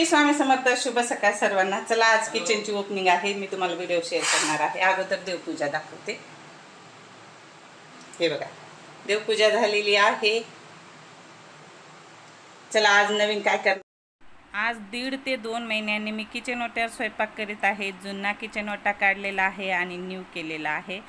श्री स्वामी समर्थ शुभ सकाळ सर्वांना. चला आज किचनची ओपनिंग आहे. मी तुम्हाला व्हिडिओ शेअर करणार आहे. अगोदर देवपूजा दाखवते. हे बघा. देवपूजा झालेली आहे. चला आज नवीन काय कर आज दीड ते दोन महिन्यांनी मी किचन ओट्यावर स्वयंपाक करीत आहे. जुना किचन ओटा काढलेला आहे आणि न्यू केलेला आहे.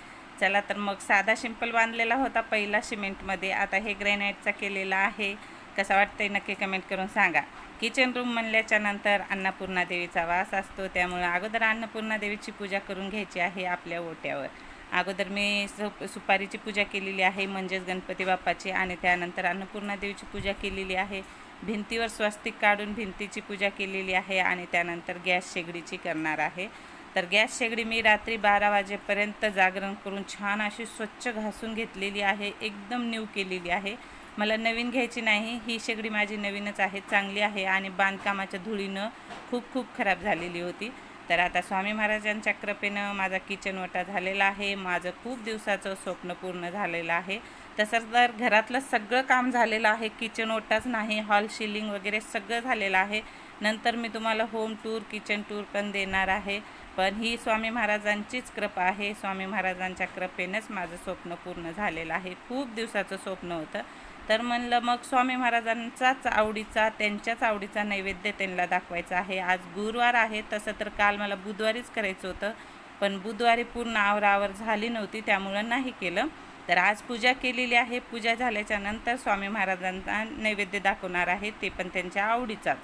चला तर मग साधा शिंपल बांधलेला होता पहिला सिमेंटमध्ये आता हे ग्रॅनाईटचा केलेला आहे. कसा वाटतंय नक्की कमेंट करून सांगा. किचन रूम म्हणल्याच्या नंतर अन्नपूर्णा देवीचा वास असतो. त्यामुळे अगोदर अन्नपूर्णा देवीची पूजा करून घ्यायची आहे आपल्या ओट्यावर. अगोदर मी सु सुपारीची पूजा केलेली आहे म्हणजेच गणपती बाप्पाची. आणि त्यानंतर अन्नपूर्णा देवीची पूजा केलेली आहे. भिंतीवर स्वस्तिक काढून भिंतीची पूजा केलेली आहे आणि त्यानंतर गॅस शेगडीची करणार आहे. तर गॅस शेगडी मी रात्री बारा वाजेपर्यंत जागरण करून छान अशी स्वच्छ घासून घेतलेली आहे. एकदम न्यू केलेली आहे. मला नवीन घ्यायची नाही ही शेगडी माझी नवीनच आहे चांगली आहे आणि बांधकामाच्या धुळीनं खूप खूप खराब झालेली होती. तर आता स्वामी महाराजांच्या कृपेनं माझा किचन ओटा झालेला आहे. माझं खूप दिवसाचं स्वप्न पूर्ण झालेलं आहे. तसंच तर घरातलं सगळं काम झालेलं आहे. किचन ओटाच नाही हॉल शिलिंग वगैरे सगळं झालेलं आहे. नंतर मी तुम्हाला होम टूर किचन टूर पण देणार आहे. पण ही स्वामी महाराजांचीच कृपा आहे. स्वामी महाराजांच्या कृपेनंच माझं स्वप्न पूर्ण झालेलं आहे. खूप दिवसाचं स्वप्न होतं. तर म्हणलं मग स्वामी महाराजांचाच आवडीचा त्यांच्याच आवडीचा नैवेद्य त्यांना दाखवायचा आहे. आज गुरुवार आहे तसं तर काल मला बुधवारीच करायचं होतं पण बुधवारी पूर्ण आवरावर झाली नव्हती त्यामुळं नाही केलं. तर आज पूजा केलेली आहे. पूजा झाल्याच्यानंतर स्वामी महाराजांचा नैवेद्य दाखवणार आहे ते पण त्यांच्या आवडीचाच.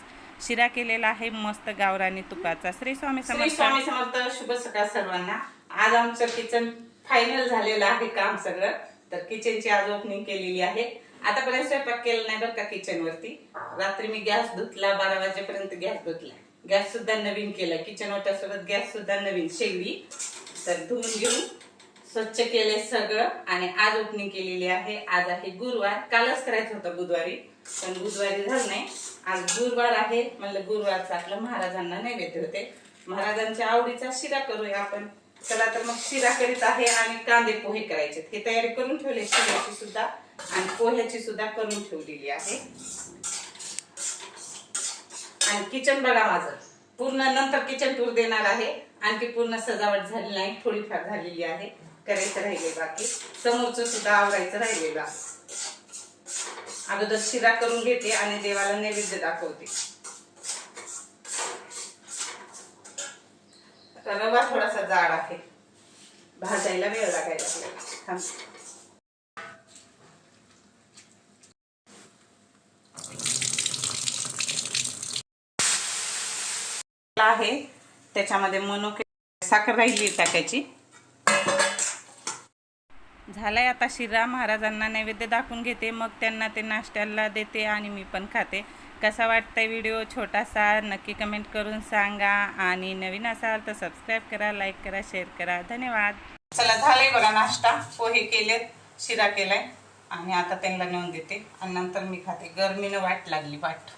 शिरा केलेला आहे मस्त गावरानी तुपाचा. श्री स्वामी श्री समर्थ. स्वामी समर्थ शुभ सकाळ सर्वांना. आज आमचं किचन फायनल झालेलं आहे काम सगळं. तर किचनची आज ओपनिंग केलेली आहे. आतापर्यंत स्वयंपाक केला नाही बरं का किचन वरती. रात्री मी गॅस धुतला बारा वाजेपर्यंत गॅस धुतला. गॅस सुद्धा नवीन केला. किचन ओट्यासोबत गॅस सुद्धा नवीन शेगडी तर धुवून घेऊन स्वच्छ केले सगळं आणि आज ओपनिंग केलेली आहे. आज आहे गुरुवार. कालच करायचं होतं बुधवारी पण बुधवारी झालं नाही. आज गुरुवार आहे. म्हणलं गुरुवारचं आपलं महाराजांना नैवेद्य होते. महाराजांच्या आवडीचा शिरा करूया आपण. चला तर मग शिरा करीत आहे आणि कांदे पोहे करायचे हे तयारी करून ठेवले शिऱ्याची सुद्धा. आणि पोह्याची सुद्धा करून ठेवलेली आहे. आणि किचन बघा माझं. पूर्ण नंतर किचन टूर देणार आहे. आणखी पूर्ण सजावट झाली नाही थोडीफार झालेली आहे. करायचं राहिले बाकी. समोरचं सुद्धा आवरायचं राहिलेलं अगोदर शिरा करून घेते आणि देवाला नैवेद्य दाखवते. आता रवा थोडासा जाड आहे. भाजायला वेळ लागायला थांब. आहे. त्याच्यामध्ये मनुके साखर राहिली टाकायची. झालाय. आता शिरा महाराजांना नैवेद्य दाखवून घेते. मग त्यांना ते नाश्त्याला देते आणि मी पण खाते. कसा वाटतंय व्हिडिओ? छोटासा नक्की कमेंट करून सांगा. आणि नवीन असाल तर सबस्क्राईब करा लाईक करा शेअर करा. धन्यवाद. चला झालंय बघा नाश्ता. पोहे केले शिरा केलाय. आणि आता त्यांना नेऊन देते. आणि नंतर मी खाते. गरमीनं वाट लागली वाट.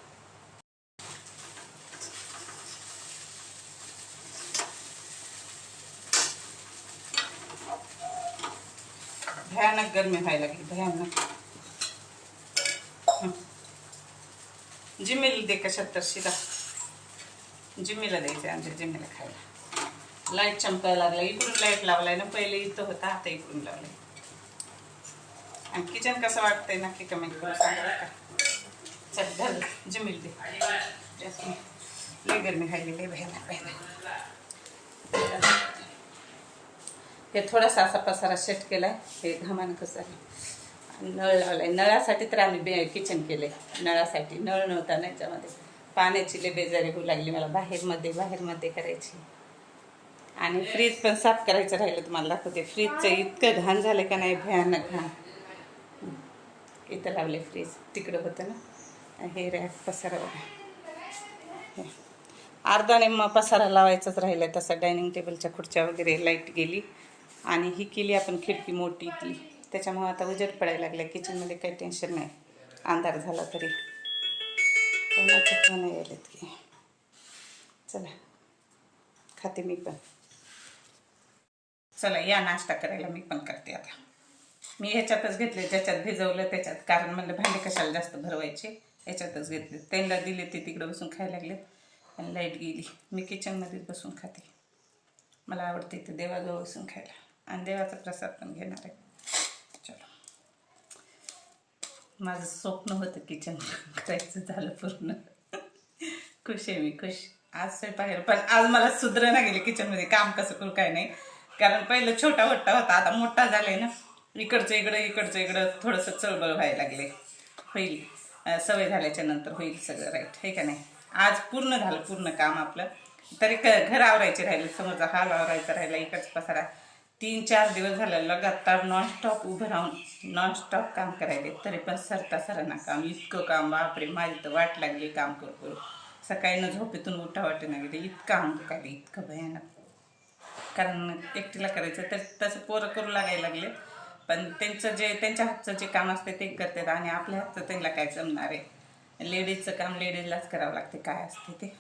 भयानक गरमी व्हायला लागली भयानक. जिमीला दे कशात तर शिरा. जिमीला द्यायचं आमच्या जिमीला खायला. लाइट चमकायला लागला इकडून लाइट लावलाय ना पहिले इथं होता आता इकडून लावलाय. आणि किचन कसं वाटतंय नक्की कमेंट करून सांगा का? चल धर जमील दे. जास्त लय गरमी खायली लय भयानक भयानक. हे थोडासा असा पसारा सेट केलाय. हे घामानं कसं आहे नळ लावलाय. नळासाठी तर आम्ही बे किचन केलंय. नळासाठी. नळ नव्हता ना याच्यामध्ये. पाण्याची लय बेजारी होऊ लागली मला. बाहेरमध्ये बाहेरमध्ये करायची. आणि फ्रीज पण साफ करायचं राहिलं तुम्हाला दाखवते. फ्रीजचं इतकं घाण झालं का नाही? भयानक घाण. इथं लावले फ्रीज तिकडं होतं ना. हे रॅक पसारा बघा. हे. मग पसारा लावायचाच राहिला तसा. डायनिंग टेबलच्या खुर्च्या वगैरे लाइट गेली. आणि ही केली आपण खिडकी मोठी ती. त्याच्यामुळे आता उजेड पडायला लागल्या किचनमध्ये काही टेन्शन नाही. अंधार झाला तरी. कोणाचे यायलेत की. चला. खाते मी पण. चला या नाश्ता करायला मी पण करते आता. मी ह्याच्यातच घेतले. ज्याच्यात भिजवलं त्याच्यात. कारण म्हणलं भांडे कशाला जास्त भरवायचे? ह्याच्यातच घेतले. त्यांना दिले ते तिकडे बसून खायला लागले आणि लाइट गेली. मी किचनमध्येच बसून खाते. मला आवडते ते देवाजवळ बसून खायला. आणि देवाचा प्रसाद पण घेणार आहे. चलो. माझं स्वप्न होतं किचन करायचं झालं पूर्ण. खुश आहे मी खुश. आज स्वयंपाक पण आज मला सुधर ना गेले किचनमध्ये काम कसं करू काय नाही. कारण पहिलं छोटा मोठा होता आता मोठा झालाय ना. इकडचं इकडं इकडचं इकडं थोडंसं चळबळ व्हायला लागले. होईल. सवय झाल्याच्यानंतर होईल सगळं राईट हे का नाही? आज पूर्ण झालं पूर्ण काम आपलं. तरी क घर आवरायचे राहिले. समोरचा हाल आवरायचा राहिला इकडचा पसारा. तीन चार दिवस झालं लगातार नॉनस्टॉप उभं राहून नॉनस्टॉप काम करायले. तरी पण सरता सरांना काम इतकं काम बापरे माझी तर वाट लागली काम करू सकाळी न झोपेतून उठा वाटे ना गेले इतकं अंग दुखायलं इतकं भयानक. कारण एकटीला करायचं तर तसं पोरं करू लागायला लागले. पण त्यांचं जे त्यांच्या हातचं जे काम असते ते करतात आणि आपल्या हातचं त्यांना काय जमणार आहे? लेडीजचं काम लेडीजलाच करावं लागते. काय असते ते?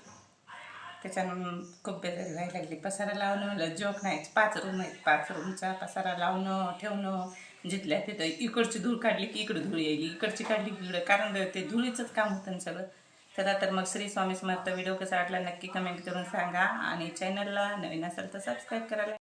त्याच्यानं खूप बेजारी व्हायला लागली. पसारा लावणं म्हणलं जोक नाहीच पाच रूम आहेत पाच रूमचा पसारा लावणं ठेवणं. जिथल्या तिथं इकडची धूळ काढली की इकडं धूळ येईल इकडची काढली की इकडं. कारण ते धुळीचंच काम होतं ना सगळं. चला तर मग श्री स्वामी समर्थ व्हिडिओ कसा वाटला नक्की कमेंट करून सांगा. आणि चॅनलला नवीन असेल तर सबस्क्राईब करायला.